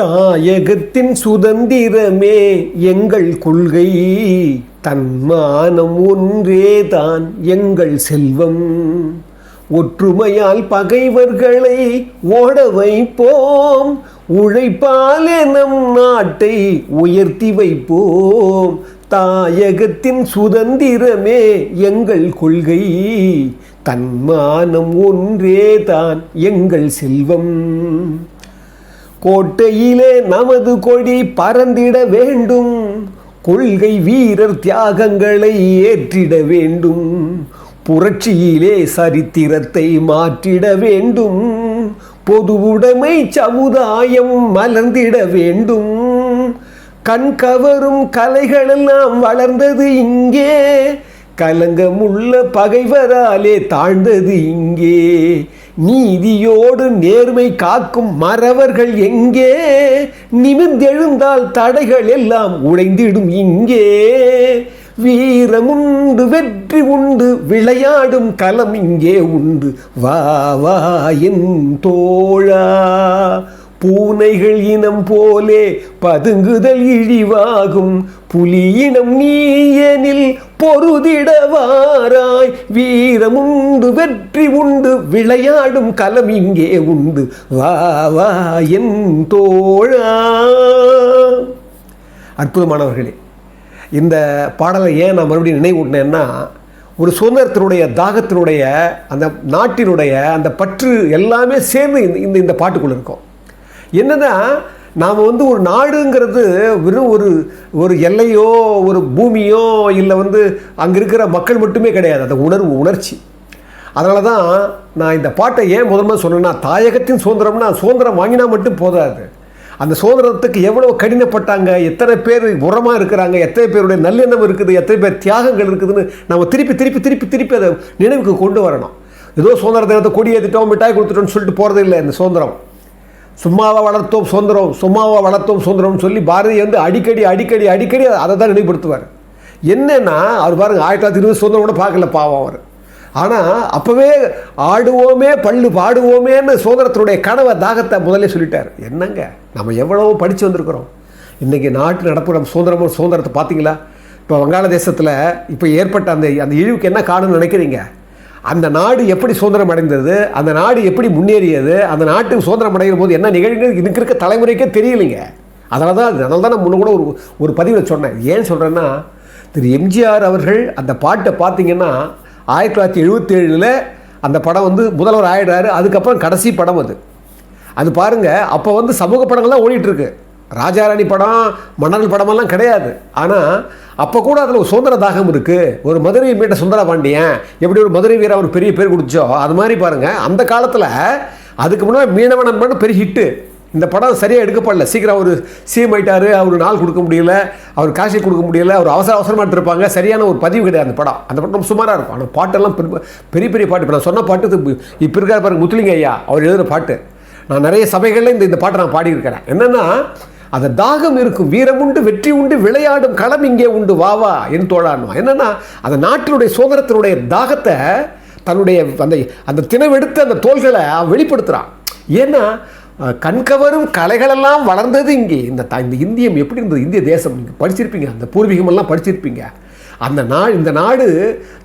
தாயகத்தின் சுதந்திரமே எங்கள் கொள்கை. தன்மானம் ஒன்றேதான் எங்கள் செல்வம். ஒற்றுமையால் பகைவர்களை ஓட வைப்போம். உழைப்பாலே நம் நாட்டை உயர்த்தி வைப்போம். தாயகத்தின் சுதந்திரமே எங்கள் கொள்கை. தன்மானம் ஒன்றேதான் எங்கள் செல்வம். கோட்டையிலே நமது கொடி பறந்திட வேண்டும். கொள்கை வீரர் தியாகங்களை ஏற்றிட வேண்டும். புரட்சியிலே சரித்திரத்தை மாற்றிட வேண்டும். பொது உடைமை சமுதாயம் மலர்ந்திட வேண்டும். கண் கவரும் கலைகளெல்லாம் வளர்ந்தது இங்கே. கலங்கமுள்ள பகைவராலே தாழ்ந்தது இங்கே. நீதியோடு நேர்மை காக்கும் மறவர்கள் எங்கே? நிமிர்ந்தெழுந்தால் தடைகள் எல்லாம் உடைந்திடும் இங்கே. வீரமுண்டு வெற்றி உண்டு விளையாடும் களம் இங்கே உண்டு. வா வா என் தோழா. பூனைகள் இனம் போலே பதுங்குதல் இழிவாகும். புலியினம் நீயனில் பொருதிடவாராய் வீரமுண்டு வெற்றி உண்டு விளையாடும் கலம் இங்கே உண்டு. வா வா என் தோழா. அற்புதமானவர்களே இந்த பாடலை ஏன் நான் மறுபடியும் நினைவூட்டினேன்னா ஒரு சுதந்திரத்தினுடைய தாகத்தினுடைய அந்த நாட்டினுடைய அந்த பற்று எல்லாமே சேர்ந்து இந்த இந்த இந்த பாட்டுக்குள்ளே இருக்கும். என்னன்னா நாம் வந்து ஒரு நாடுங்கிறது வெறும் ஒரு ஒரு எல்லையோ ஒரு பூமியோ இல்லை வந்து அங்கே இருக்கிற மக்கள் மட்டுமே கிடையாது. அந்த உணர்வு உணர்ச்சி. அதனால தான் நான் இந்த பாட்டை ஏன் முதல்ல சொன்னேன்னா தாயகத்தின் சுதந்திரம்னா சுதந்திரம் வாங்கினா மட்டும் போதாது. அந்த சுதந்திரத்துக்கு எவ்வளோ கடினப்பட்டாங்க எத்தனை பேர் உரமாக இருக்கிறாங்க எத்தனை பேருடைய நல்லெண்ணம் இருக்குது எத்தனை பேர் தியாகங்கள் இருக்குதுன்னு நம்ம திருப்பி திருப்பி திருப்பி திருப்பி அதை நினைவுக்கு கொண்டு வரணும். ஏதோ சுதந்திர தினத்தை கொடி ஏற்றிட்டோம் மிட்டாய் கொடுத்துட்டோம்னு சொல்லிட்டு போகிறது இல்லை இந்த சுதந்திரம். சும்மாவை வளர்த்தோம் சுதந்திரம் சும்மாவா வளர்த்தோம் சுதந்திரம்னு சொல்லி பாரதி வந்து அடிக்கடி அடிக்கடி அடிக்கடி அதை தான் நினைவுபடுத்துவார். என்னன்னா அவர் பாருங்க ஆயிரத்தி தொள்ளாயிரத்தி இருபது சுதந்திரம் கூட பார்க்கல பாவம் அவர். ஆனால் அப்போவே ஆடுவோமே பள்ளு பாடுவோமேன்னு சுதந்திரத்தினுடைய கனவை தாகத்தை முதலே சொல்லிட்டார். என்னங்க நம்ம எவ்வளவோ படித்து வந்திருக்கிறோம். இன்றைக்கி நாட்டு நடப்பு நம்ம சுதந்திரமும் சுதந்திரத்தை பார்த்தீங்களா? இப்போ வங்காளதேசத்தில் இப்போ ஏற்பட்ட அந்த அந்த இழிவுக்கு என்ன காரணம்னு நினைக்கிறீங்க? அந்த நாடு எப்படி சுதந்திரம் அடைந்தது அந்த நாடு எப்படி முன்னேறியது அந்த நாட்டுக்கு சுதந்திரம் அடைகிற போது என்ன நிகழ்வு இதுக்கு இருக்க தலைமுறைக்கே தெரியலைங்க. அதனால தான் அதனால தான் நான் முன்ன கூட ஒரு ஒரு பதிவில் சொன்னேன். ஏன் சொல்கிறேன்னா திரு எம்ஜிஆர் அவர்கள் அந்த பாட்டை பார்த்தீங்கன்னா ஆயிரத்தி தொள்ளாயிரத்தி எழுபத்தேழில் அந்த படம் வந்து முதல்வர் ஆயிடுறாரு. அதுக்கப்புறம் கடைசி படம் அது. அது பாருங்கள் அப்போ வந்து சமூக படங்கள்லாம் ஓடிட்டுருக்கு ராஜாராணி படம் மன்னர்கள் படமெல்லாம் கிடையாது. ஆனால் அப்போ கூட அதில் ஒரு சுதந்திர தாகம் இருக்குது ஒரு மதுரை மீட்ட சுந்தர பாண்டியன் எப்படி ஒரு மதுரை வீரர் அவர் பெரிய பேர் கொடுத்தோ அது மாதிரி பாருங்கள் அந்த காலத்தில் அதுக்கு முன்னாடி மீனவ நண்பன் பெரிய ஹிட்டு இந்த படம் சரியாக எடுக்கப்படல. சீக்கிரம் அவர் சிஎம் ஆயிட்டார் அவர் நாள் கொடுக்க முடியல அவர் காசை கொடுக்க முடியல அவர் அவசர அவசரமாக இருப்பாங்க சரியான ஒரு பதிவு கிடையாது அந்த படம். அந்த படம் சுமாராக இருக்கும். ஆனால் பாட்டெல்லாம் பெரிய- பெரிய பெரிய பாட்டு. இப்போ நான் சொன்ன பாட்டு இப்போ இருக்கிற பாருங்க முத்துலிங்க ஐயா அவர் எழுதுகிற பாட்டு. நான் நிறைய சபைகளில் இந்த இந்த பாட்டை நான் பாடியிருக்கிறேன். என்னென்னா அந்த தாகம் இருக்கும் வீரமுண்டு வெற்றி உண்டு விளையாடும் களம் இங்கே உண்டு. வா வா என் தோழான்மா என்னன்னா அந்த நாட்டினுடைய சுதந்திரத்தினுடைய தாகத்தை தன்னுடைய அந்த அந்த தினவெடுத்த அந்த தோள்களை வெளிப்படுத்துகிறான் ஏன்னா கண்கவரும் கலைகளெல்லாம் வளர்ந்தது இங்கே. இந்த த- இந்த இந்தியம் எப்படி இருந்தது? இந்திய தேசம். நீங்கள் படிச்சிருப்பீங்க. அந்த பூர்வீகமெல்லாம் படிச்சிருப்பீங்க. அந்த நாள் இந்த நாடு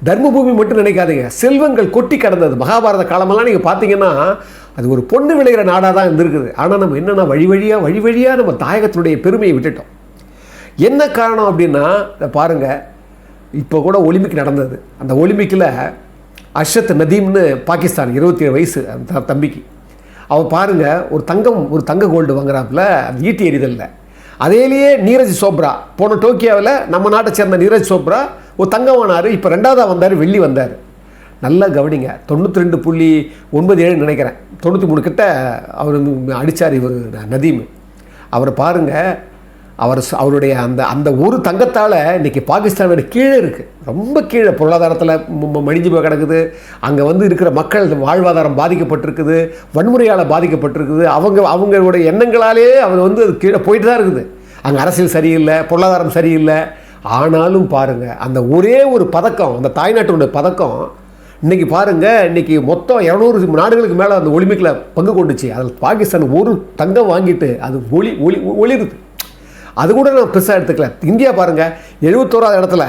தர்மபூமி மட்டும் நினைக்காதீங்க. செல்வங்கள் கொட்டி கடந்தது. மகாபாரத காலமெல்லாம் நீங்கள் பார்த்தீங்கன்னா அது ஒரு பொண்ணு விளைகிற நாடாக தான் இருந்திருக்குது. ஆனால் நம்ம என்னென்னா வழி வழியாக வழி வழியாக நம்ம தாயகத்தினுடைய பெருமையை விட்டுட்டோம். என்ன காரணம் அப்படின்னா இதை பாருங்கள் இப்போ கூட ஒலிம்பிக் நடந்தது. அந்த ஒலிம்பிக்கில் அஷத் நதீம்னு பாகிஸ்தான் இருபத்தி ஏழு வயசு அந்த தம்பிக்கு. அவன் பாருங்கள் ஒரு தங்கம் ஒரு தங்க கோல்டு வாங்குறாப்புல அந்த ஈட்டி எறிதலில். அதேலேயே நீரஜ் சோப்ரா போன டோக்கியோவில் நம்ம நாட்டை சேர்ந்த நீரஜ் சோப்ரா ஒரு தங்கம் ஆனார் இப்போ ரெண்டாவதாக வந்தார் வெள்ளி வந்தார். நல்லா கவனிங்க. தொண்ணூற்றி ரெண்டு புள்ளி ஒன்பது ஏழு நினைக்கிறேன். தொண்ணூற்றி மூணு கிட்ட அவர் அடித்தார் இவர் நதீம். அவரை பாருங்கள் அவர் அவருடைய அந்த அந்த ஒரு தங்கத்தால் இன்றைக்கி பாகிஸ்தானோட கீழே இருக்குது ரொம்ப கீழே பொருளாதாரத்தில் மடிஞ்சு போய் கிடக்குது. அங்கே வந்து இருக்கிற மக்கள் வாழ்வாதாரம் பாதிக்கப்பட்டிருக்குது. வன்முறையால் பாதிக்கப்பட்டிருக்குது. அவங்க அவங்களுடைய எண்ணங்களாலே அவர் வந்து அது கீழே போயிட்டு தான் இருக்குது. அங்கே அரசியல் சரியில்லை பொருளாதாரம் சரியில்லை. ஆனாலும் பாருங்கள் அந்த ஒரே ஒரு பதக்கம் அந்த தாய்நாட்டினுடைய பதக்கம் இன்றைக்கி பாருங்கள் இன்றைக்கி மொத்தம் இரநூறு நாடுகளுக்கு மேலே அந்த ஒலிம்பிக்கில் பங்கு கொண்டுச்சு. அதில் பாகிஸ்தான் ஒரு தங்கம் வாங்கிட்டு அது ஒளி ஒளி ஒளிருது. அது கூட நான் பெருசாக எடுத்துக்கல. இந்தியா பாருங்கள் எழுபத்தோராது இடத்துல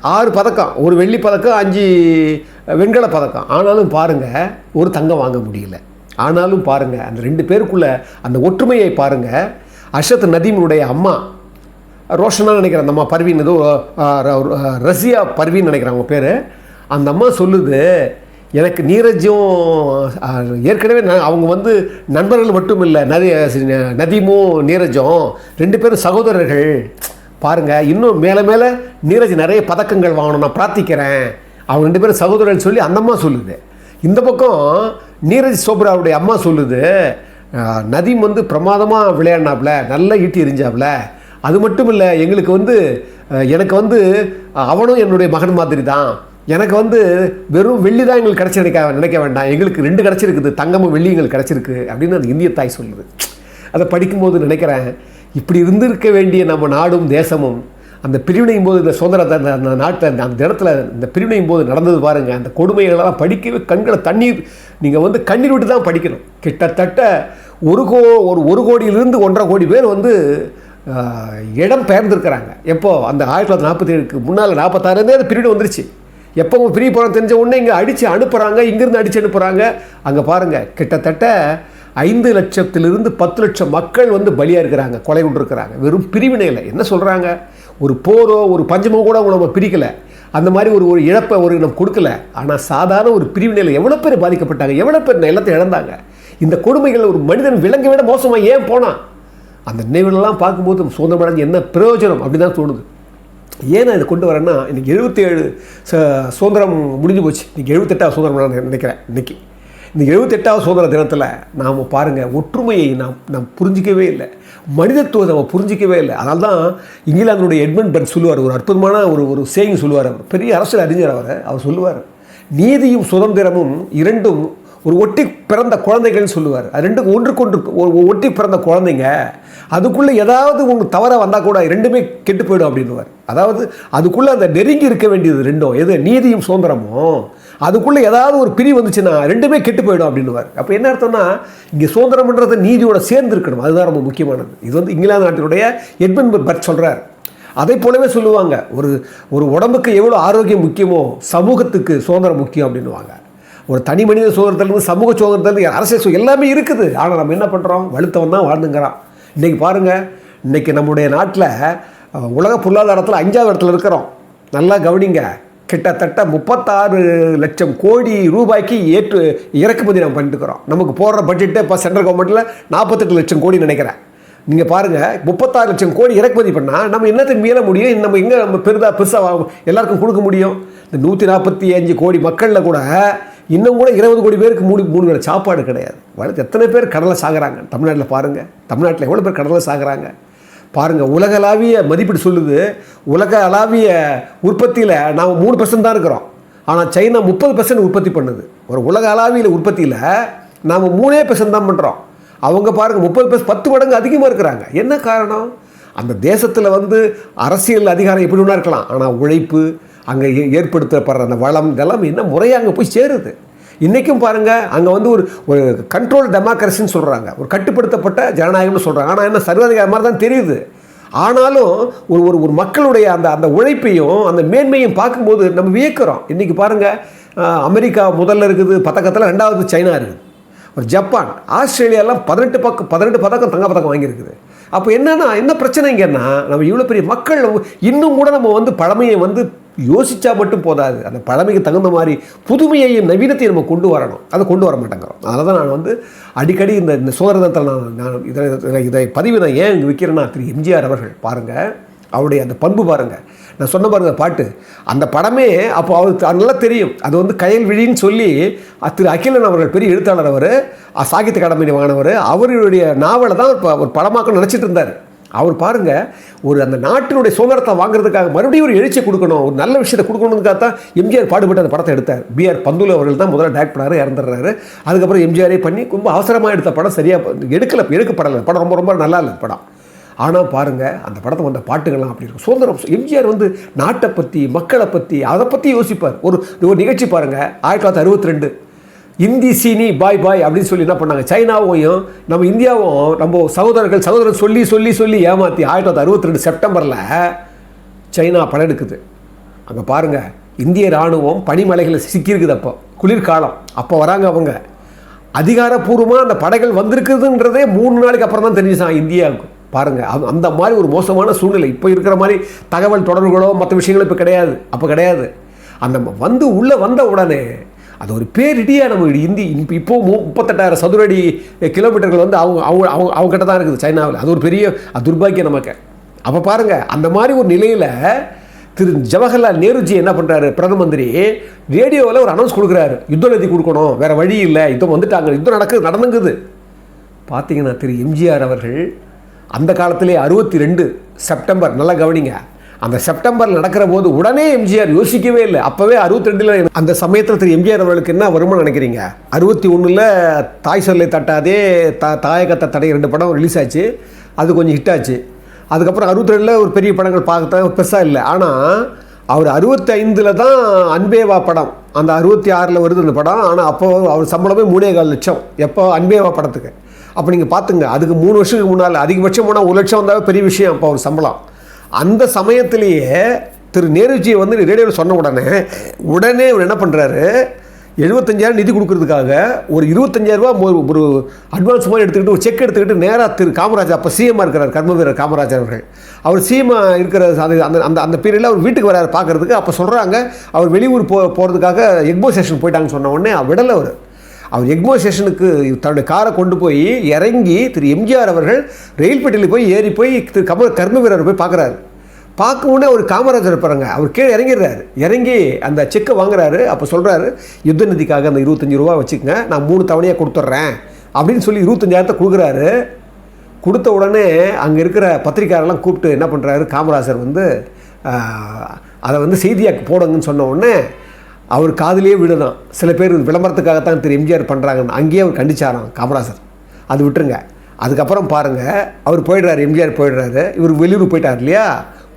ஆறு பதக்கம் ஒரு வெள்ளி பதக்கம் அஞ்சு வெண்கல பதக்கம். ஆனாலும் பாருங்கள் ஒரு தங்கம் வாங்க முடியல. ஆனாலும் பாருங்கள் அந்த ரெண்டு பேருக்குள்ள அந்த ஒற்றுமையை பாருங்கள் அர்ஷத் நதீமுடைய அம்மா ரோஷனாக நினைக்கிறேன் அந்த அம்மா பர்வீன் ஏதோ ரஷ்யா பர்வீன் நினைக்கிறேன் அவங்க பேர். அந்த அம்மா சொல்லுது எனக்கு நீரஜும் ஏற்கனவே நான் அவங்க வந்து நண்பர்கள் மட்டும் இல்லை நதி நதியமும் நீரஜும் ரெண்டு பேரும் சகோதரர்கள். பாருங்கள் இன்னும் மேலே மேலே நீரஜ் நிறைய பதக்கங்கள் வாங்கணும் நான் பிரார்த்திக்கிறேன். அவங்க ரெண்டு பேரும் சகோதரர்கள் சொல்லி அந்த அம்மா சொல்லுது. இந்த பக்கம் நீரஜ் சோப்ராவுடைய அம்மா சொல்லுது ஆஹ், நதீம் வந்து பிரமாதமாக விளையாடினாப்புல நல்லா ஈட்டி எரிஞ்சாப்புல அது மட்டும் இல்லை எங்களுக்கு வந்து எனக்கு வந்து அவனும் என்னுடைய மகன் மாதிரி தான் எனக்கு வந்து வெறும் வெள்ளி தான் எங்களுக்கு கிடச்சிருக்கா நினைக்க நினைக்க வேண்டாம். எங்களுக்கு ரெண்டு கிடச்சிருக்குது. தங்கமும் வெள்ளி எங்களுக்கு கிடச்சிருக்கு அப்படின்னு அந்த இந்திய தாய் சொல்லுது. அதை படிக்கும்போது நினைக்கிறேன் இப்படி இருந்திருக்க வேண்டிய நம்ம நாடும் தேசமும் அந்த பிரிவினையும் போது இந்த சுதந்திரத்தை அந்த அந்த நாட்டில் அந்த அந்த இடத்துல இந்த பிரிவினையும் போது நடந்தது பாருங்கள் அந்த கொடுமைகளெல்லாம் படிக்கவே கண்களை தண்ணீர் நீங்கள் வந்து கண்ணீர் விட்டு தான் படிக்கணும். கிட்டத்தட்ட ஒரு கோ ஒரு ஒரு கோடியிலிருந்து ஒன்றரை கோடி பேர் வந்து இடம் பெயர்ந்திருக்கிறாங்க. எப்போது அந்த ஆயிரத்தி தொள்ளாயிரத்தி நாற்பத்தி ஏழுக்கு முன்னால் நாற்பத்தாறுலேருந்தே அந்த பிரிவினை வந்துருச்சு. எப்போ ஃப்ரீ போகிறோம் தெரிஞ்ச உடனே இங்கே அடித்து அனுப்புகிறாங்க இங்கேருந்து அடித்து அனுப்புகிறாங்க அங்கே பாருங்கள் கிட்டத்தட்ட ஐந்து லட்சத்திலிருந்து பத்து லட்சம் மக்கள் வந்து பலியாக இருக்கிறாங்க கொலை கொண்டிருக்கிறாங்க. வெறும் பிரிவினையில் என்ன சொல்கிறாங்க ஒரு போரோ ஒரு பஞ்சமோ கூட அவங்க நம்ம பிரிக்கலை. அந்த மாதிரி ஒரு ஒரு இழப்பை ஒரு நம்ம கொடுக்கல. ஆனால் சாதாரண ஒரு பிரிவினையில் எவ்வளோ பேர் பாதிக்கப்பட்டாங்க? எவ்வளோ பேர் நிலத்தை இழந்தாங்க? இந்த கொடுமைகள் ஒரு மனிதன் விலங்கை விட மோசமாக ஏன் போனான் அந்த நினைவுகளெல்லாம் பார்க்கும்போது சுதந்திரம் அடைஞ்சு என்ன பிரயோஜனம்? அப்படி தான் தோணுது. ஏன் நான் இதை கொண்டு வரேன்னா இன்றைக்கி எழுபத்தேழு ச சுதந்திரம் முடிஞ்சு போச்சு. இன்றைக்கி எழுபத்தெட்டாவது சுதந்திரம் நான் நினைக்கிறேன் இன்னைக்கு. இந்த எழுபத்தெட்டாவது சுதந்திர தினத்தில் நாம் பாருங்கள் ஒற்றுமையை நாம் நாம் புரிஞ்சிக்கவே இல்லை. மனிதத்துவத்தை நம்ம புரிஞ்சிக்கவே இல்லை. அதனால தான் இங்கிலாந்துடைய எட்மண்ட் பெர்க் சொல்லுவார் ஒரு அற்புதமான ஒரு ஒரு சேயிங் சொல்லுவார் அவர். பெரிய அரசியல் அறிஞர் அவர் அவர் சொல்லுவார் நீதியும் சுதந்திரமும் இரண்டும் ஒரு ஒட்டி பிறந்த குழந்தைகள்னு சொல்லுவார். அது ரெண்டுக்கும் ஒன்றுக்கொன்று ஒரு ஒட்டி பிறந்த குழந்தைங்க. அதுக்குள்ளே ஏதாவது உங்களுக்கு தவறாக வந்தால் கூட ரெண்டுமே கெட்டு போயிடும் அப்படின்னுவார். அதாவது அதுக்குள்ளே அந்த நெருங்கி இருக்க வேண்டியது ரெண்டும். எது? நீதியும் சுதந்திரமும். அதுக்குள்ளே ஏதாவது ஒரு பிரி வந்துச்சுன்னா ரெண்டுமே கெட்டு போயிடும் அப்படின்னுவார். அப்போ என்ன அர்த்தம்னா இங்கே சுதந்திரம்ன்றது நீதியோட சேர்ந்து இருக்கணும் அதுதான் ரொம்ப முக்கியமானது. இது வந்து இங்கிலாந்து நாட்டினுடைய எட்மன் பர்த் சொல்கிறார் அதை போலவே சொல்லுவாங்க. ஒரு ஒரு உடம்புக்கு எவ்வளோ ஆரோக்கியம் முக்கியமோ சமூகத்துக்கு சுதந்திரம் முக்கியம் அப்படின்னுவாங்க. ஒரு தனி மனித சுதந்திரத்துலேருந்து சமூக சுதந்திரத்துலேருந்து அரசியல் சுதந்திரம் எல்லாமே இருக்குது. ஆனால் நம்ம என்ன பண்ணுறோம் வலுத்தவன் தான் வாழ்ந்துங்கிறான். இன்றைக்கி பாருங்கள் இன்றைக்கி நம்முடைய நாட்டில் உலக பொருளாதாரத்தில் அஞ்சாவது இடத்துல இருக்கிறோம். நல்லா கவனிங்க. கிட்டத்தட்ட முப்பத்தாறு லட்சம் கோடி ரூபாய்க்கு ஏற்று இறக்குமதி நம்ம பண்ணிட்டுக்கிறோம் நமக்கு போடுற பட்ஜெட்டு இப்போ சென்ட்ரல் கவர்மெண்ட்டில் நாற்பத்தெட்டு லட்சம் கோடி நினைக்கிறேன். நீங்கள் பாருங்கள் முப்பத்தாறு லட்சம் கோடி இறக்குமதி பண்ணால் நம்ம என்னத்துக்கு மீள முடியும்? நம்ம எங்கே நம்ம பெரிதாக பெருசாக எல்லாருக்கும் கொடுக்க முடியும்? இந்த நூற்றி நாற்பத்தி அஞ்சு கோடி மக்களில் கூட இன்னும் கூட இருபது கோடி பேருக்கு மூணு மூணு வேலை சாப்பாடு கிடையாது. வளர்த்து எத்தனை பேர் கடலை சாகுறாங்க? தமிழ்நாட்டில் பாருங்கள் தமிழ்நாட்டில் எவ்வளோ பேர் கடலை சாகுறாங்க? பாருங்கள் உலகளாவிய மதிப்பீடு சொல்லுது. உலக அளவிய உற்பத்தியில் நாம் மூணு பர்சன்ட் தான் இருக்கிறோம். ஆனால் சைனா முப்பது பர்சன்ட் உற்பத்தி பண்ணுது. ஒரு உலக அளவியில் உற்பத்தியில் நாம் மூணே பர்சன்ட் தான் பண்ணுறோம் அவங்க பாருங்கள் முப்பது பர்சன்ட் பத்து மடங்கு அதிகமாக இருக்கிறாங்க. என்ன காரணம்? அந்த தேசத்தில் வந்து அரசியல் அதிகாரம் எப்படி ஒன்றா இருக்கலாம். ஆனால் உழைப்பு அங்கே ஏற்படுத்தப்படுற அந்த வளம் இதெல்லாம் என்ன முறையாக அங்கே போய் சேருது. இன்றைக்கும் பாருங்கள் அங்கே வந்து ஒரு ஒரு கண்ட்ரோல் டெமோக்ரஸின்னு சொல்கிறாங்க ஒரு கட்டுப்படுத்தப்பட்ட ஜனநாயகம்னு சொல்கிறாங்க ஆனால் என்ன சர்வாதிகார மாதிரி தான் தெரியுது. ஆனாலும் ஒரு ஒரு ஒரு மக்களுடைய அந்த அந்த உழைப்பையும் அந்த மேன்மையும் பார்க்கும்போது நம்ம வியக்கிறோம். இன்றைக்கி பாருங்கள் அமெரிக்கா முதல்ல இருக்குது பதக்கத்தில் ரெண்டாவது சைனா இருக்குது. ஒரு ஜப்பான் ஆஸ்திரேலியாலாம் பதினெட்டு பக்கம் பதினெட்டு பதக்கம் தங்க பதக்கம் வாங்கியிருக்குது. அப்போ என்னென்னா என்ன பிரச்சனைங்கன்னா நம்ம இவ்வளோ பெரிய மக்கள் இன்னும் கூட நம்ம வந்து பழமையை வந்து யோசித்தா மட்டும் போதாது. அந்த பழமைக்கு தகுந்த மாதிரி புதுமையையும் நவீனத்தையும் நம்ம கொண்டு வரணும். அதை கொண்டு வர மாட்டேங்கிறோம். அதனால தான் நான் வந்து அடிக்கடி இந்த இந்த சுதந்திரத்தில் நான் நான் இதை இதை- பதிவு நான் ஏன் இங்கே விற்கிறேன்னா திரு எம்ஜிஆர் அவர்கள் பாருங்கள் அவருடைய அந்த பண்பு பாருங்கள் நான் சொன்ன பாருங்க பாட்டு. அந்த படமே அப்போ அவருக்கு அது நல்லா தெரியும். அது வந்து கையல் விழின்னு சொல்லி அ- திரு அகிலன் அவர்கள் பெரிய எழுத்தாளர் அவர் சாகித்ய அகாடமி வாங்கினவர். அவருடைய நாவலை தான் இப்போ ஒரு படமாக்க நினச்சிட்டு இருந்தார். அவர் பாருங்க ஒரு அந்த நாட்டினுடைய சுதந்திரத்தை வாங்குறதுக்காக மறுபடியும் ஒரு எழுச்சியை கொடுக்கணும் ஒரு நல்ல விஷயத்தை கொடுக்கணுங்கிறதுக்காக தான் எம்ஜிஆர் பாடுபட்டு அந்த படத்தை எடுத்தார். பிஆர் பந்துலு அவர்கள் தான் முதல்ல டேரக்ட் பண்ணார் இறந்துடுறாரு. அதுக்கப்புறம் எம்ஜிஆரே பண்ணி ரொம்ப அவசரமாக எடுத்த படம் சரியாக எடுக்கலை எடுக்கப்படலை. படம் ரொம்ப ரொம்ப நல்லா இல்லை படம். ஆனால் பாருங்கள் அந்த படத்தை வந்த பாட்டுகள்லாம் அப்படி இருக்கும். சுதந்திரம் எம்ஜிஆர் வந்து நாட்டை பற்றி மக்களை பற்றி அதை பற்றி யோசிப்பார். ஒரு ஒரு நிகழ்ச்சி பாருங்கள் ஆயிரத்தி தொள்ளாயிரத்தி அறுபத்தி ரெண்டு. இந்தி சீனி பாய் பாய் அப்படின்னு சொல்லி என்ன பண்ணாங்க? சைனாவையும் நம்ம இந்தியாவும் நம்ம சகோதரர்கள் சகோதரர் சொல்லி சொல்லி சொல்லி ஏமாற்றி ஆயிரத்தி தொள்ளாயிரத்தி அறுபத்தி ரெண்டு செப்டம்பரில் சைனா படம் எடுக்குது. அங்கே பாருங்கள் இந்திய இராணுவம் பனிமலைகளில் சிக்கியிருக்குது அப்போ குளிர்காலம். அப்போ வராங்க அவங்க. அதிகாரப்பூர்வமாக அந்த படைகள் வந்திருக்குதுன்றதே மூணு நாளைக்கு அப்புறம் தான் தெரிஞ்சுச்சான் இந்தியாவுக்கு. பாருங்கள் அது அந்த மாதிரி ஒரு மோசமான சூழ்நிலை. இப்போ இருக்கிற மாதிரி தகவல் தொடர்புகளோ மற்ற விஷயங்களோ இப்போ கிடையாது. அப்போ கிடையாது. அந்த வந்து உள்ளே வந்த உடனே அது ஒரு பேரிடியாக நம்ம இந்தி இப்போ மு- முப்பத்தெட்டாயிரம் சதுரடி கிலோமீட்டர்கள் வந்து அவங்க அவங்க அவங்க அவங்க கிட்ட தான் இருக்குது சைனாவில். அது ஒரு பெரிய துர்பாக்கியம் நமக்கு. அப்போ பாருங்கள் அந்த மாதிரி ஒரு நிலையில் திரு ஜவஹர்லால் நேருஜி என்ன பண்ணுறாரு பிரதம மந்திரி ரேடியோவில் ஒரு அனௌன்ஸ் கொடுக்குறாரு. யுத்த நிதி கொடுக்கணும். வேறு வழி இல்லை. யுத்தம் வந்துட்டாங்க. யுத்தம் நடக்குது நடந்துங்குது. பார்த்தீங்கன்னா திரு எம்ஜிஆர் அவர்கள் அந்த காலத்திலே அறுபத்தி ரெண்டு செப்டம்பர் நல்லா கவனிங்க. அந்த செப்டம்பர் நடக்கிற போது உடனே எம்ஜிஆர் யோசிக்கவே இல்லை. அப்போவே அறுபத்தி ரெண்டில் அந்த சமயத்தில் திரு எம்ஜிஆர் அவர்களுக்கு என்ன வருமானம் நினைக்கிறீங்க? அறுபத்தி ஒன்றில் தாய் சொல்லை தட்டாதே தா தாயகத்தை தடை ரெண்டு படம் ரிலீஸ் ஆச்சு. அது கொஞ்சம் ஹிட் ஆச்சு. அதுக்கப்புறம் அறுபத்தி ரெண்டில் ஒரு பெரிய படங்கள் பார்க்க பெருசாக இல்லை. ஆனால் அவர் அறுபத்தி ஐந்தில் தான் அன்பேவா படம் அந்த அறுபத்தி ஆறில் வருது அந்த படம். ஆனால் அப்போ அவர் சம்பளமே மூணே கால் லட்சம். எப்போ? அன்பேவா படத்துக்கு. அப்போ நீங்கள் பார்த்துங்க அதுக்கு மூணு வருஷத்துக்கு முன்னால் அதிகபட்சம் போனால் ஒரு லட்சம் வந்தாவே பெரிய விஷயம். அப்போ அவர் சம்பளம். அந்த சமயத்திலேயே திரு நேருஜி வந்து ரேடியோவில் சொன்ன உடனே உடனே அவர் என்ன பண்ணுறாரு எழுபத்தஞ்சாயிரம் நிதி கொடுக்கறதுக்காக ஒரு இருபத்தஞ்சாயிரரூபா ஒரு ஒரு அட்வான்ஸ் மாதிரி எடுத்துக்கிட்டு ஒரு செக் எடுத்துக்கிட்டு நேராக திரு காமராஜர் அப்போ சிஎம்மாக இருக்கிறார் கர்ம வீரர் காமராஜர் அவர்கள். அவர் சிஎம்மா இருக்கிற அந்த அந்த அந்த அந்த பீரியடில் அவர் வீட்டுக்கு வராரு பார்க்கறதுக்கு. அப்போ சொல்கிறாங்க அவர் வெளியூர் போ போகிறதுக்காக எக்போ ஸ்டேஷன் போயிட்டாங்கன்னு சொன்ன உடனே விடலை அவர். அவர் எக்மோ ஸ்டேஷனுக்கு தன்னுடைய காரை கொண்டு போய் இறங்கி திரு எம்ஜிஆர் அவர்கள் ரயில் பெட்டியில் போய் ஏறி போய் திரு கம கர்ம வீரர் போய் பார்க்குறாரு. பார்க்க உடனே அவர் காமராஜர் இருப்பாருங்க. அவர் கீழே இறங்கிடுறாரு. இறங்கி அந்த செக்கை வாங்குறாரு. அப்போ சொல்கிறாரு யுத்த நிதிக்காக அந்த இருபத்தஞ்சி ரூபா வச்சுக்கங்க. நான் மூணு தவணையாக கொடுத்துட்றேன். அப்படின்னு சொல்லி இருபத்தஞ்சாயிரத்தை கொடுக்குறாரு. கொடுத்த உடனே அங்கே இருக்கிற பத்திரிக்கையாளர்லாம் கூப்பிட்டு என்ன பண்ணுறாரு காமராஜர் வந்து அதை வந்து செய்தியாக்கு போடுங்கன்னு சொன்ன உடனே அவர் காதிலேயே விடணும் சில பேர் விளம்பரத்துக்காகத்தான் திரு எம்ஜிஆர் பண்ணுறாங்கன்னு அங்கேயே அவர் கண்டிச்சாராம் காமராஜர். அது விட்டுருங்க. அதுக்கப்புறம் பாருங்கள் அவர் போயிடுறாரு எம்ஜிஆர் போயிடுறாரு. இவர் வெளியூர் போயிட்டார் இல்லையா?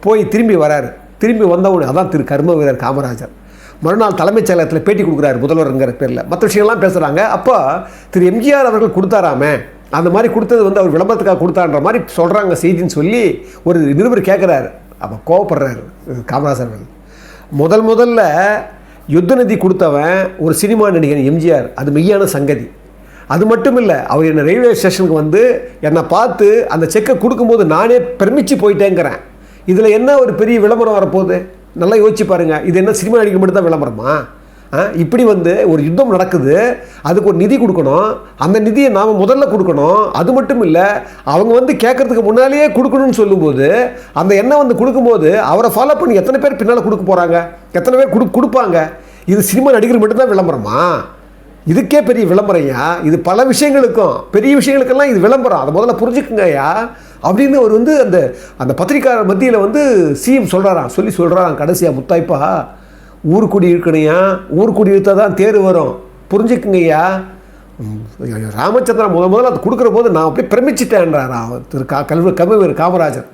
போய் திரும்பி வராரு. திரும்பி வந்தவுடனே அதான் திரு கர்ம வீரர் காமராஜர். மறுநாள் தலைமைச் செயலகத்தில் பேட்டி கொடுக்குறாரு முதல்வருங்கிற பேரில். மற்ற விஷயங்கள்லாம் பேசுகிறாங்க அப்போ திரு எம்ஜிஆர் அவர்கள் கொடுத்தாராமே? அந்த மாதிரி கொடுத்தது வந்து அவர் விளம்பரத்துக்காக கொடுத்தான்ற மாதிரி சொல்கிறாங்க செய்தின்னு சொல்லி ஒரு நிருபர் கேட்குறாரு அப்போ கோவப்படுறாரு காமராஜர் முதல் முதல்ல யுத்த நிதி கொடுத்தவன் ஒரு சினிமா நடிகன் எம்ஜிஆர். அது மெய்யான சங்கதி. அது மட்டும் இல்லை அவர் என்னை ரயில்வே ஸ்டேஷனுக்கு வந்து என்னை பார்த்து அந்த செக்கை கொடுக்கும்போது நானே பிரமிச்சு போயிட்டேங்கிறேன். இதில் என்ன ஒரு பெரிய விளம்பரம் வரப்போகுது? நல்லா யோசிச்சு பாருங்க. இது என்ன சினிமா நடிக்க மட்டும் தான் விளம்பரமா? இப்படி வந்து ஒரு யுத்தம் நடக்குது அதுக்கு ஒரு நிதி கொடுக்கணும். அந்த நிதியை நாம் முதல்ல கொடுக்கணும். அது மட்டும் இல்லை அவங்க வந்து கேட்கறதுக்கு முன்னாலேயே கொடுக்கணும்னு சொல்லும்போது அந்த எண்ணெய் வந்து கொடுக்கும்போது அவரை ஃபாலோ பண்ணி எத்தனை பேர் பின்னால் கொடுக்க போகிறாங்க எத்தனை பேர் கொடு கொடுப்பாங்க? இது சினிமா நடிகர் மட்டும்தான் விளம்பரமா? இதுக்கே பெரிய விளம்பரம்யா இது பல விஷயங்களுக்கும் பெரிய விஷயங்களுக்கெல்லாம் இது விளம்பரம். அதை முதல்ல புரிஞ்சுக்குங்கய்யா அப்படின்னு அவர் வந்து அந்த அந்த பத்திரிக்கை மத்தியில் வந்து சிஎம் சொல்கிறாராம் சொல்லி சொல்கிறாராம் கடைசியாக முத்தாய்ப்பா. ஊருக்குடி இருக்கணையா ஊருக்குடி இழுத்தா தான் தேர் வரும். புரிஞ்சுக்குங்கய்யா? ம், ராமச்சந்திரன் முத முதல்ல அது கொடுக்குற போது நான் அப்படியே பிரமிச்சிட்டேன்றார் திரு கா கல்வி கவிவர் காமராஜர்.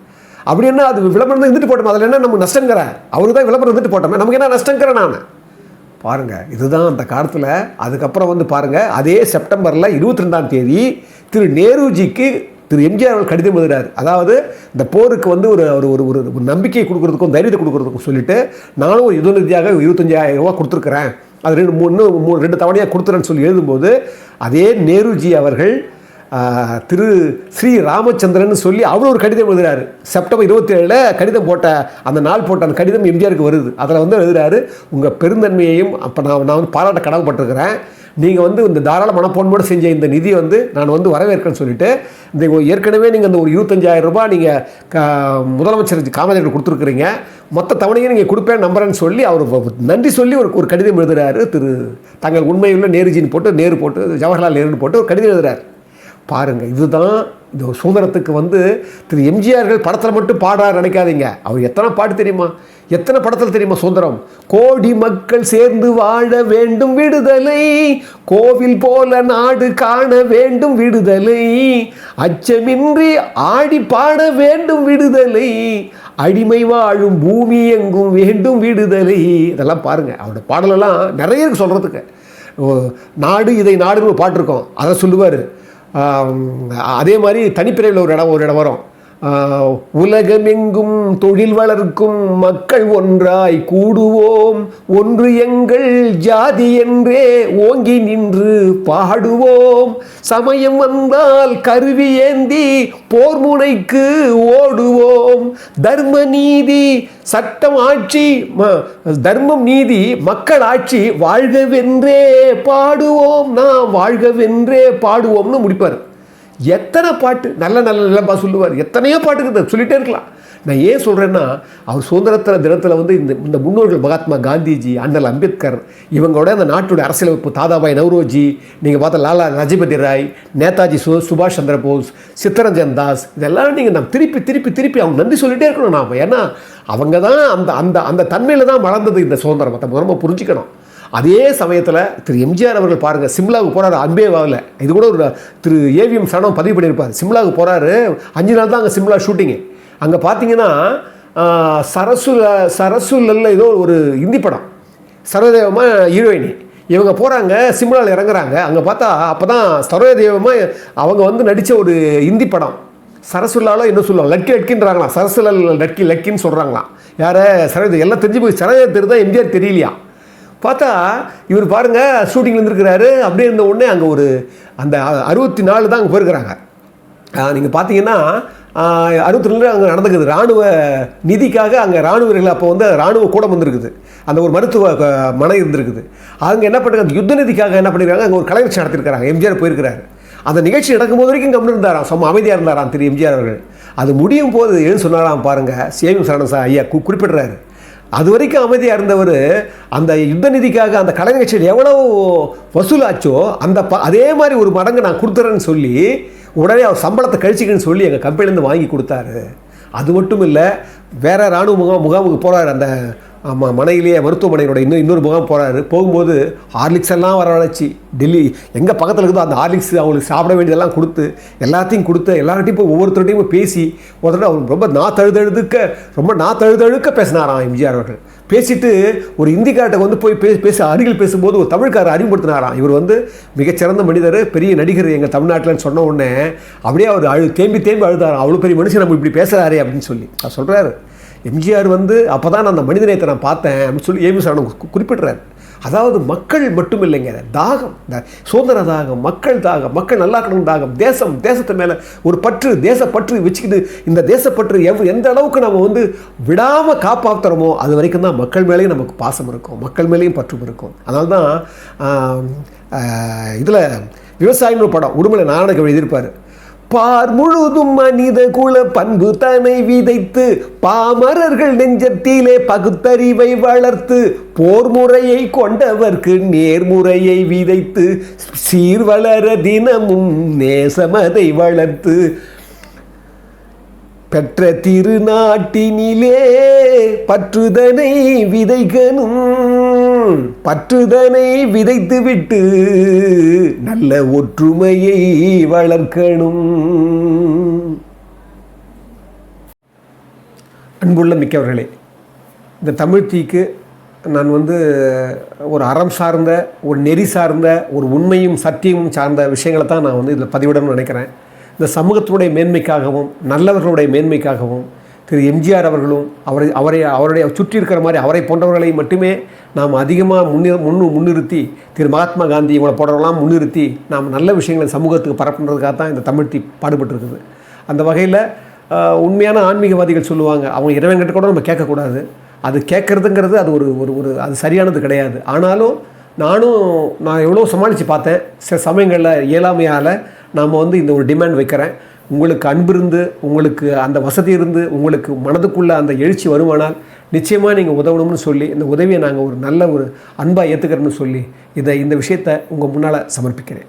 அப்படி என்ன அது விளம்பரம் தான் இருந்துட்டு போட்டோம் அதில் என்ன நமக்கு நஷ்டங்கிற? அவருக்கு தான் விளம்பரம் இருந்துட்டு போட்டோமே நமக்கு என்ன நஷ்டங்கிற நான்? பாருங்கள் இதுதான் அந்த காலத்தில் அதுக்கப்புறம் வந்து பாருங்கள் அதே செப்டம்பரில் இருபத்தி ரெண்டாம் தேதி திரு நேருஜிக்கு திரு எம்ஜிஆர் அவர்கள் கடிதம் எழுதுறாரு. அதாவது இந்த போருக்கு வந்து ஒரு ஒரு ஒரு ஒரு ஒரு நம்பிக்கை கொடுக்குறதுக்கும் தைரியத்தை கொடுக்குறதுக்கும் சொல்லிட்டு நானும் ஒரு யுத நிதியாக இருபத்தஞ்சாயிரம் ரூபா கொடுத்துருக்குறேன். அது ரெண்டு மூணு மூணு ரெண்டு தவணையாக கொடுத்துறேன்னு சொல்லி எழுதும்போது அதே நேருஜி அவர்கள் திரு ஸ்ரீ ராமச்சந்திரன் சொல்லி அவர் ஒரு கடிதம் எழுதுறாரு. செப்டம்பர் இருபத்தி ஏழில் கடிதம் போட்ட அந்த நாள் போட்ட அந்த கடிதம் எம்ஜிஆருக்கு வருது. அதில் வந்து எழுதுறாரு உங்கள் பெருந்தன்மையையும் அப்போ நான் நான் வந்து பாராட்ட கடமைப்பட்டிருக்கிறேன். நீங்கள் வந்து இந்த தாராள மனப்போன்போடு செஞ்ச இந்த நிதியை வந்து நான் வந்து வரவேற்கிறேன்னு சொல்லிட்டு இந்த ஏற்கனவே நீங்கள் இந்த ஒரு இருபத்தஞ்சாயிரம் ரூபாய் நீங்கள் க முதலமைச்சர் காமராஜர் கொடுத்துருக்குறீங்க. மொத்த தவணையும் நீங்கள் கொடுப்பேன் நம்புறேன்னு சொல்லி அவர் நன்றி சொல்லி ஒரு ஒரு கடிதம் எழுதுகிறாரு திரு தங்கள் உண்மையுள்ள நேருஜின்னு போட்டு நேரு போட்டு ஜவஹர்லால் நேருன்னு போட்டு ஒரு கடிதம் எழுதுகிறார் பாருங்கள் இதுதான் இந்த சுதந்திரத்துக்கு வந்து திரு எம்ஜிஆர்கள் படத்தில் மட்டும் பாடுறாரு நினைக்காதீங்க. அவர் எத்தனை பாட்டு தெரியுமா? எத்தனை படத்தில் தெரியுமா சுதந்திரம் கோடி மக்கள் சேர்ந்து வாழ வேண்டும் விடுதலை கோவில் போல நாடு காண வேண்டும் விடுதலை அச்சமின்றி ஆடி பாட வேண்டும் விடுதலை அடிமை வாழும் பூமி எங்கும் வேண்டும் விடுதலை. இதெல்லாம் பாருங்கள் அவரோட பாடலெல்லாம் நிறைய இருக்குது சொல்கிறதுக்கு ஓ, நாடு இதை நாடுன்னு பாட்டிருக்கோம் அதை சொல்லுவார். அதே மாதிரி தனிப்பிரிவில் ஒரு இடம் ஒரு இடம் வரும். உலகமெங்கும் தொழில் வளர்க்கும் மக்கள் ஒன்றாய் கூடுவோம். ஒன்று எங்கள் ஜாதி என்றே ஓங்கி நின்று பாடுவோம். சமயம் வந்தால் கருவி ஏந்தி போர் முனைக்கு ஓடுவோம். தர்ம நீதி சட்டம் ஆட்சி ம- தர்மம் நீதி மக்கள் ஆட்சி வாழ்கவென்றே பாடுவோம். நாம் வாழ்கவென்றே பாடுவோம்னு முடிப்பார். எத்தனை பாட்டு நல்ல நல்ல நல்லப்பா சொல்லுவார். எத்தனையோ பாட்டுக்கு சொல்லிகிட்டே இருக்கலாம். நான் ஏன் சொல்கிறேன்னா அவர் சுதந்திரத்தில் தினத்தில் வந்து இந்த இந்த முன்னோர்கள் மகாத்மா காந்திஜி அண்ணல் அம்பேத்கர் இவங்களோட அந்த நாட்டுடைய அரசியலமைப்பு தாதாபாய் நவ்ரோஜி நீங்கள் பார்த்த லாலா லஜபதி ராய் நேதாஜி சு சுபாஷ் சந்திர போஸ் சித்தரஞ்சன் தாஸ் இதெல்லாம் நீங்கள் நம்ம திருப்பி திருப்பி திருப்பி அவங்க நன்றி சொல்லிகிட்டே இருக்கணும் நாம். ஏன்னா அவங்க தான் அந்த அந்த அந்த தன்மையில் தான் வளர்ந்தது இந்த சுதந்திரம். மற்ற நம்ம புரிஞ்சுக்கணும். அதே சமயத்தில் திரு எம்ஜிஆர் அவர்கள் பாருங்கள் சிம்லாவுக்கு போகிறாரு அம்பேவாவில் இது கூட ஒரு திரு ஏவிஎம் சரணம் பதிவு பண்ணியிருப்பார். சிம்லாவுக்கு போகிறாரு அஞ்சு நாள் தான் அங்கே சிம்லா ஷூட்டிங்கு அங்கே பார்த்தீங்கன்னா சரசுல சரசுலல்ல ஏதோ ஒரு இந்தி படம். சர்வதேவமா ஹீரோயினி. இவங்க போகிறாங்க சிம்லாவில் இறங்குறாங்க. அங்கே பார்த்தா அப்போ தான் சரோதேவமாக அவங்க வந்து நடித்த ஒரு இந்தி படம். சரசுல்லால என்ன சொல்லுவாங்க? லட்கி லட்கின்றாங்களாம். சரசுலல் லட்கி லட்கின்னு சொல்கிறாங்களாம் யாரை? சரவதி எல்லாம் தெரிஞ்சு போய் சரோஜா தெரு தான் எம்ஜிஆர் தெரியலையா? பார்த்தா இவர் பாருங்க ஷூட்டிங்கில் இருந்திருக்கிறாரு. அப்படியே இருந்த உடனே அங்கே ஒரு அந்த அறுபத்தி நாலு தான் அங்கே போயிருக்கிறாங்க. நீங்கள் பார்த்தீங்கன்னா அறுபத்தி ரெண்டு அங்கே நடந்துக்குது ராணுவ நிதிக்காக அங்கே ராணுவ வீரர்கள் அப்போ வந்து ராணுவ கூடம் வந்திருக்குது. அந்த ஒரு மருத்துவ மனை இருந்திருக்குது. அவங்க என்ன பண்ணுறாங்க அந்த யுத்த நிதிக்காக என்ன பண்ணிருக்காங்க அங்கே ஒரு கலை நிகழ்ச்சி நடத்திருக்கிறாங்க. எம்ஜிஆர் போயிருக்கிறாரு. அந்த நிகழ்ச்சி நடக்கும்போது வரைக்கும் கம்முன்னு இருந்தாராம். சும்மா அமைதியாக இருந்தாராம் திரு எம்ஜிஆர் அவர்கள். அது முடியும் போது எழுந்து சொன்னாராம் பாருங்க சேவிங் சரணன் சார் ஐயா கு- குறிப்பிடுறாரு. அது வரைக்கும் அமைதியாக இருந்தவர் அந்த யுத்த நிதிக்காக அந்த கடன் நிகழ்ச்சியில் எவ்வளவு வசூலாச்சோ அந்த ப அதே மாதிரி ஒரு மடங்கு நான் கொடுத்துறேன்னு சொல்லி உடனே அவர் சம்பளத்தை கழிச்சிக்கன்னு சொல்லி எங்கள் கம்பெனிலேருந்து வாங்கி கொடுத்தாரு. அது மட்டும் இல்லை வேற ராணுவ முகாம் முகாமுக்கு போகிறார் அந்த ஆமாம் மனையிலேயே மருத்துவமனையோட இன்னும் இன்னொரு முகம் போகிறாரு போகும்போது ஹார்லிக்ஸ் எல்லாம் வரவழைச்சி டெல்லி எங்கே பக்கத்தில் இருக்குதோ அந்த ஹார்லிக்ஸ் அவங்களுக்கு சாப்பிட வேண்டியதெல்லாம் கொடுத்து எல்லாத்தையும் கொடுத்து எல்லார்ட்டையும் போய் ஒவ்வொருத்தர்ட்டையும் போய் பேசி ஒருத்தர் அவங்க அவர் ரொம்ப நா தழுதழுதுக்க ரொம்ப நா தழுதழுக்க பேசினாராம் எம்ஜிஆர் அவர்கள். பேசிட்டு ஒரு இந்திக்கார்ட்ட வந்து போய் பே பேச அருகில் பேசும்போது ஒரு தமிழ்காரர் அறிமுகப்படுத்தினாராம். இவர் வந்து மிகச்சிறந்த மனிதர் பெரிய நடிகர் எங்கள் தமிழ்நாட்டில்னு சொன்ன உடனே அப்படியே அவர் அழு தேம்பி தேம்பி அழுதாராம். அவ்வளோ பெரிய மனுஷன் நம்ம இப்படி பேசுகிறாரே அப்படின்னு சொல்லி. அவர் சொல்கிறாரு எம்ஜிஆர் வந்து அப்போ தான் நான் அந்த மனிதநேயத்தை நான் பார்த்தேன் அப்படின்னு சொல்லி ஏவி சரணம் குறிப்பிடுறாரு. அதாவது மக்கள் மட்டும் இல்லைங்க தாகம் இந்த சுதந்திர தாகம் மக்கள் தாகம் மக்கள் நல்லா இருக்கணும் தாகம் தேசம் தேசத்து மேலே ஒரு பற்று தேசப்பற்று வச்சுக்கிட்டு இந்த தேசப்பற்று எவ் எந்த அளவுக்கு நம்ம வந்து விடாமல் காப்பாற்றுறோமோ அது வரைக்கும் தான் மக்கள் மேலேயும் நமக்கு பாசம் இருக்கும் மக்கள் மேலேயும் பற்றும் இருக்கும். அதனால தான் இதில் விவசாயின்னு படம் உடுமலை நாராயண எழுதியிருப்பார். பார் முழுதும் மனித குல பண்பு தனை விதைத்து பாமரர்கள் நெஞ்சத்திலே பகுத்தறிவை வளர்த்து போர் முறையை கொண்டவர்க்கு நேர்முறையை விதைத்து சீர்வளர தினமும் நேசமதை வளர்த்து. பெற்ற திருநாட்டினிலே பற்றுதனை விதைக்கணும் பற்றுதனை விதைத்துவிட்டு நல்ல ஒற்றுமையை வளர்க்கணும். அன்புள்ள மிக்கவர்களே இந்த தமிழ் தீக்கு நான் வந்து ஒரு அறம் சார்ந்த ஒரு நெறி சார்ந்த ஒரு உண்மையும் சத்தியமும் சார்ந்த விஷயங்களை தான் நான் வந்து இதில் பதிவிடணும்னு நினைக்கிறேன். இந்த சமூகத்தினுடைய மேன்மைக்காகவும் நல்லவர்களுடைய மேன்மைக்காகவும் திரு எம்ஜிஆர் அவர்களும் அவரை அவரை அவருடைய சுற்றி இருக்கிற மாதிரி அவரை போன்றவர்களை மட்டுமே நாம் அதிகமாக முன்னி முன்னு முன்னிறுத்தி திரு மகாத்மா காந்தி இவங்களை போன்றவர்களாம் முன்னிறுத்தி நாம் நல்ல விஷயங்களை சமூகத்துக்கு பரப்புன்றதுக்காக தான் இந்த தமிழ் தீ பாடுபட்டிருக்குது. அந்த வகையில் உண்மையான ஆன்மீகவாதிகள் சொல்லுவாங்க அவங்க இறைவன்கிட்ட கூட நம்ம கேட்கக்கூடாது. அது கேட்குறதுங்கிறது அது ஒரு ஒரு ஒரு அது சரியானது கிடையாது. ஆனாலும் நானும் நான் எவ்வளோ சமாளித்து பார்த்தேன் சில சமயங்களில் இயலாமையால் நாம் வந்து இந்த ஒரு டிமாண்ட் வைக்கிறேன். உங்களுக்கு அன்பு இருந்து உங்களுக்கு அந்த வசதி இருந்து உங்களுக்கு மனதுக்குள்ளே அந்த எழுச்சி வருமானால் நிச்சயமாக நீங்கள் உதவணும்னு சொல்லி இந்த உதவியை நாங்கள் ஒரு நல்ல ஒரு அன்பாக ஏற்றுக்கிறோன்னு சொல்லி இதை இந்த விஷயத்தை உங்கள் முன்னால் சமர்ப்பிக்கிறேன்.